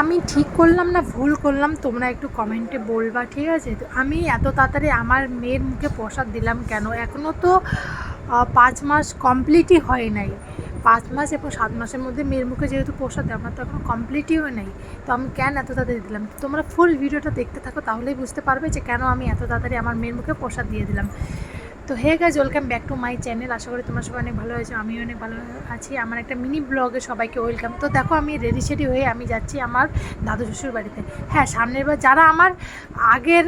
আমি ঠিক করলাম না, ভুল করলাম, তোমরা একটু কমেন্টে বলবা, ঠিক আছে? তো আমি এত তাড়াতাড়ি আমার মেয়ের মুখে প্রসাদ দিলাম কেন? এখনও তো পাঁচ মাস কমপ্লিটই হয় নাই। পাঁচ মাস এবং সাত মাসের মধ্যে মেয়ের মুখে যেহেতু প্রসাদ, আমার তো এখন কমপ্লিটই হয় নাই। তো আমি কেন এত তাড়াতাড়ি দিলাম? তোমরা ফুল ভিডিওটা দেখতে থাকো, তাহলেই বুঝতে পারবে যে কেন আমি এত তাড়াতাড়ি আমার মেয়ের মুখে প্রসাদ দিয়ে দিলাম। তো hey guys welcome back to my channel আশা করি তোমার সবাই অনেক ভালো হয়েছে আমিও অনেক ভালো আছি। আমার একটা মিনি ব্লগে সবাইকে ওয়েলকাম তো দেখো, আমি রেডি সেডি হয়ে আমি যাচ্ছি আমার দাদু শ্বশুর বাড়িতে। হ্যাঁ সামনের বার যারা আমার আগের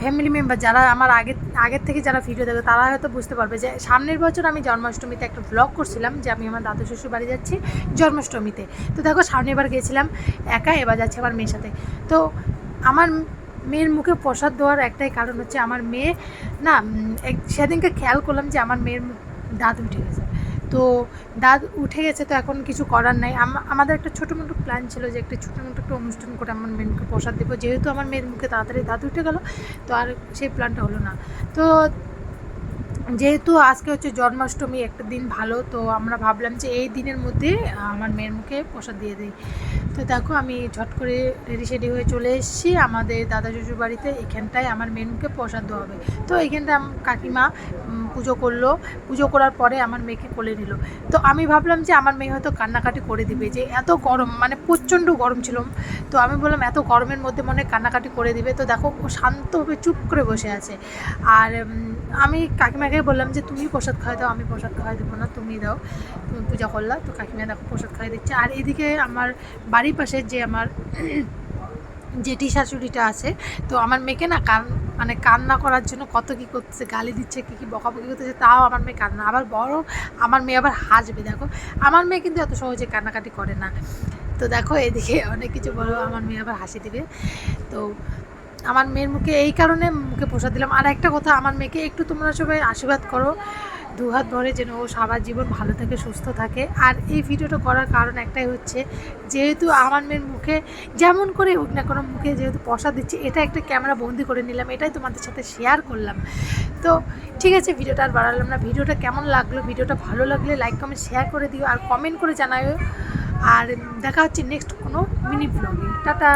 ফ্যামিলি মেম্বার যারা আমার আগের আগের থেকে যারা ভিডিও দেখে, তারা হয়তো বুঝতে পারবে যে সামনের বছর আমি জন্মাষ্টমীতে একটা ব্লগ করছিলাম, যে আমি আমার দাদু শ্বশুর বাড়ি যাচ্ছি জন্মাষ্টমীতে। তো দেখো, সামনের বার গিয়েছিলাম একা, এবার যাচ্ছি আমার মেয়ের সাথে। তো আমার মেয়ের মুখে প্রসাদ দেওয়ার একটাই কারণ হচ্ছে আমার মেয়ে, না সেদিনকে খেয়াল করলাম যে আমার মেয়ের দাঁত উঠে গেছে। তো দাঁত উঠে গেছে তো এখন কিছু করার নাই। আম- আমাদের একটা ছোটো মোটো প্ল্যান ছিল যে একটা ছোটো মোটো একটা অনুষ্ঠান করে আমার মেয়ের মুখে প্রসাদ দেবো। যেহেতু আমার মেয়ের মুখে তাড়াতাড়ি দাঁত উঠে গেলো, তো আর সেই প্ল্যানটা হলো না। তো যেহেতু আজকে হচ্ছে জন্মাষ্টমী, একটা দিন ভালো, তো আমরা ভাবলাম যে এই দিনের মধ্যে আমার মেয়ের মুখে প্রসাদ দিয়ে দিই। তো দেখো, আমি ঝট করে রেডি সেডি হয়ে চলে এসেছি। আমাদের দাদা শ্বশুর বাড়িতে এখানটায় আমার মেয়ের মুখে প্রসাদ দেওয়া হবে। তো এখানটায় কাকিমা পুজো করল, পুজো করার পরে আমার মেয়েকে কোলে নিল। তো আমি ভাবলাম যে আমার মেয়ে হয়তো কান্নাকাটি করে দিবে যে এত গরম মানে প্রচণ্ড গরম ছিল। তো আমি বললাম, এত গরমের মধ্যে মনে হয় কান্নাকাটি করে দিবে। তো দেখো, ও শান্তভাবে চুপ করে বসে আছে। আর আমি কাকিমাকে বললাম যে, তুমি প্রসাদ খাওয়াই দাও, আমি প্রসাদ খাওয়াই দেবো না, তুমি দাও। তুমি পূজা করলা, তো কাকিমা দেখো প্রসাদ খাওয়াই দিচ্ছে। আর এদিকে আমার বাড়ির পাশে যে আমার জেঠি শাশুড়িটা আছে, তো আমার মেয়েকে না কান মানে কান্না করার জন্য কত কী করতেছে, গালি দিচ্ছে, কী কী বকাবকি করতেছে, তাও আমার মেয়ে কান্না আবার বড়, আমার মেয়ে আবার হাসবে, দেখো। আমার মেয়ে কিন্তু এত সহজে কান্নাকাটি করে না। তো দেখো, এদিকে অনেক কিছু বলো, আমার মেয়ে আবার হাসি দিবে। তো আমার মেয়ের মুখে এই কারণে মুখে প্রসাদ দিলাম। আর একটা কথা, আমার মেয়েকে একটু তোমরা সবাই আশীর্বাদ করো। দু হাত ভরে যেন ও সারা জীবন ভালো থাকে, সুস্থ থাকে। আর এই ভিডিওটা করার কারণ একটাই হচ্ছে, যেহেতু আমার মেয়ের মুখে যেমন করে হোক না কোনো মুখে যেহেতু প্রসাদ দিচ্ছে, এটা একটা ক্যামেরা বন্দি করে নিলাম, এটাই তোমাদের সাথে শেয়ার করলাম। তো ঠিক আছে, ভিডিওটা আর বাড়ালাম না। ভিডিওটা কেমন লাগল, ভিডিওটা ভালো লাগলে লাইক কমেন্ট শেয়ার করে দিও আর কমেন্ট করে জানাও আর দেখা হচ্ছে নেক্সট কোনো মিনি ব্লগে টাটা!